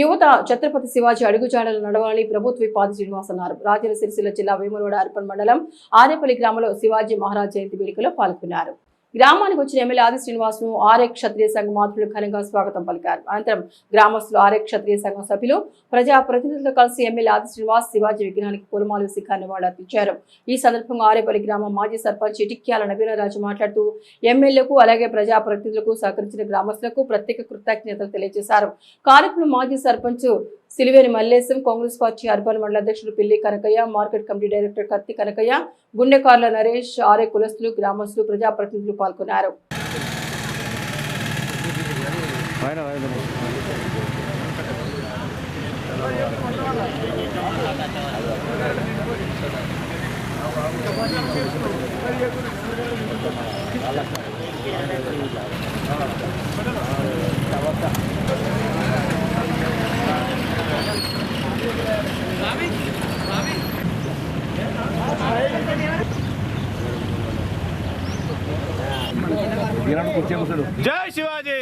యువత ఛత్రపతి శివాజీ అడుగుజాడలు నడవాలని ప్రభుత్వ పాది శ్రీనివాస్ అన్నారు. రాజన్న సిరిసిల్ల జిల్లా వేములవాడ అర్పణ్ మండలం ఆరేపల్లి గ్రామంలో శివాజీ మహారాజ్ జయంతి వేడుకలో పాల్గొన్నారు. గ్రామానికి వచ్చిన ఎమ్మెల్యే ఆది శ్రీనివాస్ను ఆర్ఏ క్షత్రియ సంఘం మాతృలు ఘనంగా స్వాగతం పలికారు. అనంతరం గ్రామస్తులు ఆర్ఏ క్షత్రియ సంఘం సభ్యులు ప్రజా ప్రతినిధులతో కలిసి ఎమ్మెల్యే ఆది శ్రీనివాస్ శివాజీ విగ్రహానికి పూలమాలు శిఖాన్ని నివాళులర్పించారు ఈ సందర్భంగా ఆరేపల్లి గ్రామం మాజీ సర్పంచ్ ఇటిక్యాల నవీనరాజు మాట్లాడుతూ ఎమ్మెల్యేకు అలాగే ప్రజా ప్రతినిధులకు సహకరించిన గ్రామస్తులకు ప్రత్యేక కృతజ్ఞతలు తెలియజేశారు. కార్యక్రమం మాజీ సర్పంచ్ సిలివేని మల్లేశం కాంగ్రెస్ పార్టీ అర్బన్ మండల అధ్యక్షుడు పిల్లి కనకయ్య మార్కెట్ కమిటీ డైరెక్టర్ కత్తి కనకయ్య గుండెకార్ల నరేష్ ఆరే కులస్తులు గ్రామస్తులు ప్రజాప్రతినిధులు పాల్గొన్నారు. జై శివాజీ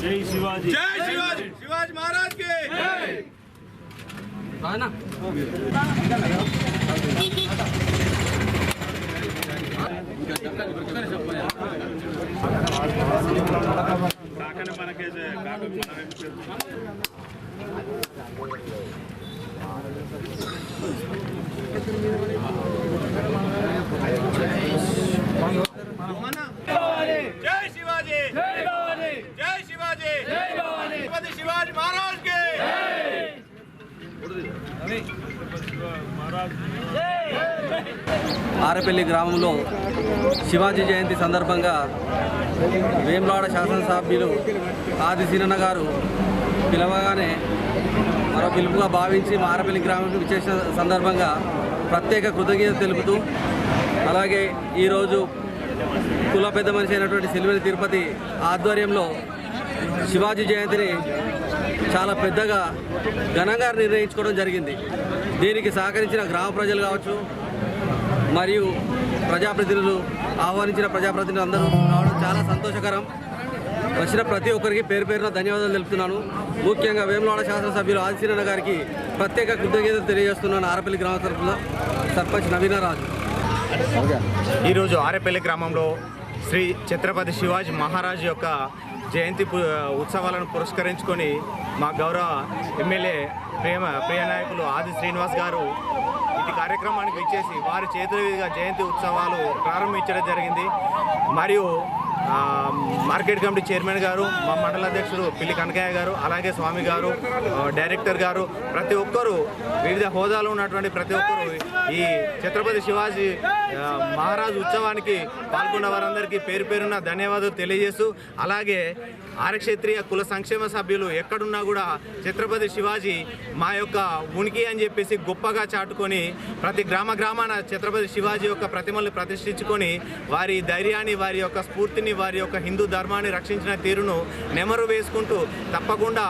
జై శివాజీ జై శివాజీ శివాజీ మహారాజ్కి కాకని మనకేసే కాక జై శివాజీ జై భవానీ జై శివాజీ జై భవానీ ఛత్రపతి శివాజీ మహారాజ్కి ఆరపల్లి గ్రామంలో శివాజీ జయంతి సందర్భంగా వేములాడ శాసనసభ్యులు ఆది సీనన్న గారు పిలవగానే మరో పిలుపుగా భావించి మారపల్లి గ్రామంకి విచ్చేసిన సందర్భంగా ప్రత్యేక కృతజ్ఞత తెలుపుతూ అలాగే ఈరోజు కుల పెద్ద మనిషి అయినటువంటి సిల్వరి తిరుపతి ఆధ్వర్యంలో శివాజీ జయంతిని చాలా పెద్దగా ఘనంగా నిర్ణయించుకోవడం జరిగింది. దీనికి సహకరించిన గ్రామ ప్రజలు కావచ్చు మరియు ప్రజాప్రతినిధులు ఆహ్వానించిన ప్రజాప్రతినిధులు అందరూ రావడం చాలా సంతోషకరం. వచ్చిన ప్రతి ఒక్కరికి పేరు పేరున ధన్యవాదాలు తెలుపుతున్నాను. ముఖ్యంగా వేములవాడ శాసనసభ్యులు ఆదిశీరణ గారికి ప్రత్యేక కృతజ్ఞతలు తెలియజేస్తున్నాను ఆరపల్లి గ్రామ తరఫున. సర్పంచ్ నవీనరాజు. ఈరోజు ఆరేపల్లి గ్రామంలో శ్రీ ఛత్రపతి శివాజీ మహారాజ్ యొక్క జయంతి ఉత్సవాలను పురస్కరించుకొని మా గౌరవ ఎమ్మెల్యే ప్రేమ ప్రియ నాయకులు ఆది శ్రీనివాస్ గారు ఇటు కార్యక్రమానికి విచ్చేసి వారి చేతుల మీదుగా జయంతి ఉత్సవాలు ప్రారంభించడం జరిగింది. మరియు మార్కెట్ కమిటీ చైర్మన్ గారు మా మండల అధ్యక్షుడు పిల్లి కనకయ్య గారు అలాగే స్వామి గారు డైరెక్టర్ గారు ప్రతి ఒక్కరూ వివిధ హోదాలో ఉన్నటువంటి ప్రతి ఒక్కరూ ఈ ఛత్రపతి శివాజీ మహారాజ్ మహారాజు ఉత్సవానికి పాల్గొన్న వారందరికీ పేరు పేరున ధన్యవాదాలు తెలియజేస్తూ అలాగే ఆరక్షేత్రీయ కుల సంక్షేమ సభ్యులు ఎక్కడున్నా కూడా ఛత్రపతి శివాజీ మా యొక్క ఉనికి అని చెప్పేసి గొప్పగా చాటుకొని ప్రతి గ్రామ గ్రామాన ఛత్రపతి శివాజీ యొక్క ప్రతిమలు ప్రతిష్ఠించుకొని వారి ధైర్యాన్ని వారి యొక్క స్ఫూర్తిని వారి యొక్క హిందూ ధర్మాన్ని రక్షించిన తీరును నెమరు వేసుకుంటూ తప్పకుండా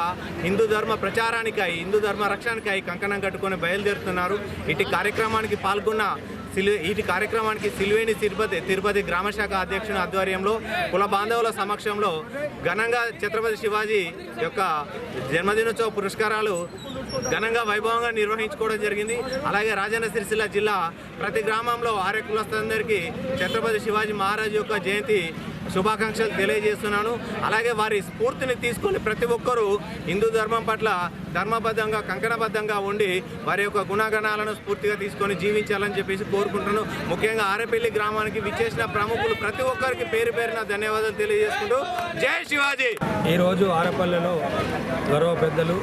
హిందూ ధర్మ ప్రచారానికై హిందూ ధర్మ రక్షణకై కంకణం కట్టుకొని బయలుదేరుతున్నారు. ఇటు కార్యక్రమానికి పాల్గొన్న సిలు ఈటి కార్యక్రమానికి సిలువేని తిరుపతి తిరుపతి గ్రామశాఖ అధ్యక్షుని ఆధ్వర్యంలో కుల బాంధవుల సమక్షంలో ఘనంగా ఛత్రపతి శివాజీ యొక్క జన్మదినోత్సవ పురస్కారాలు ఘనంగా వైభవంగా నిర్వహించుకోవడం జరిగింది. అలాగే రాజన్న సిరిసిల్ల జిల్లా ప్రతి గ్రామంలో ఆర్య కులస్తులందరికీ ఛత్రపతి శివాజీ మహారాజు యొక్క జయంతి శుభాకాంక్షలు తెలియజేస్తున్నాను. అలాగే వారి స్ఫూర్తిని తీసుకొని ప్రతి ఒక్కరూ హిందూ ధర్మం పట్ల ధర్మబద్ధంగా కంకణబద్ధంగా ఉండి వారి యొక్క గుణగణాలను స్ఫూర్తిగా తీసుకొని జీవించాలని చెప్పేసి కోరుకుంటున్నాను. ముఖ్యంగా ఆరేపల్లి గ్రామానికి విచ్చేసిన ప్రముఖులు ప్రతి ఒక్కరికి పేరు పేరున ధన్యవాదాలు తెలియజేసుకుంటూ జై శివాజీ! ఈరోజు ఆరపల్లెలో గౌరవ పెద్దలు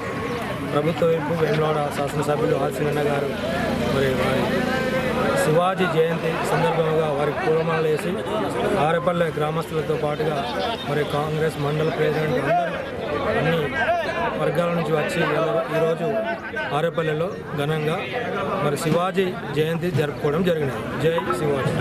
ప్రభుత్వ వైపు వేములవాడ శాసనసభ్యులు ఆర్సినన్న గారు మరి వారి శివాజీ జయంతి సందర్భంగా వారికి పూలమాలలు వేసి ఆరపల్లె గ్రామస్తులతో పాటుగా మరి కాంగ్రెస్ మండల ప్రెసిడెంట్ అందరూ అన్ని వర్గాల నుంచి వచ్చి ఈరోజు ఆరేపల్లెలో ఘనంగా మరి శివాజీ జయంతి జరుపుకోవడం జరిగినది. జై శివాజీ.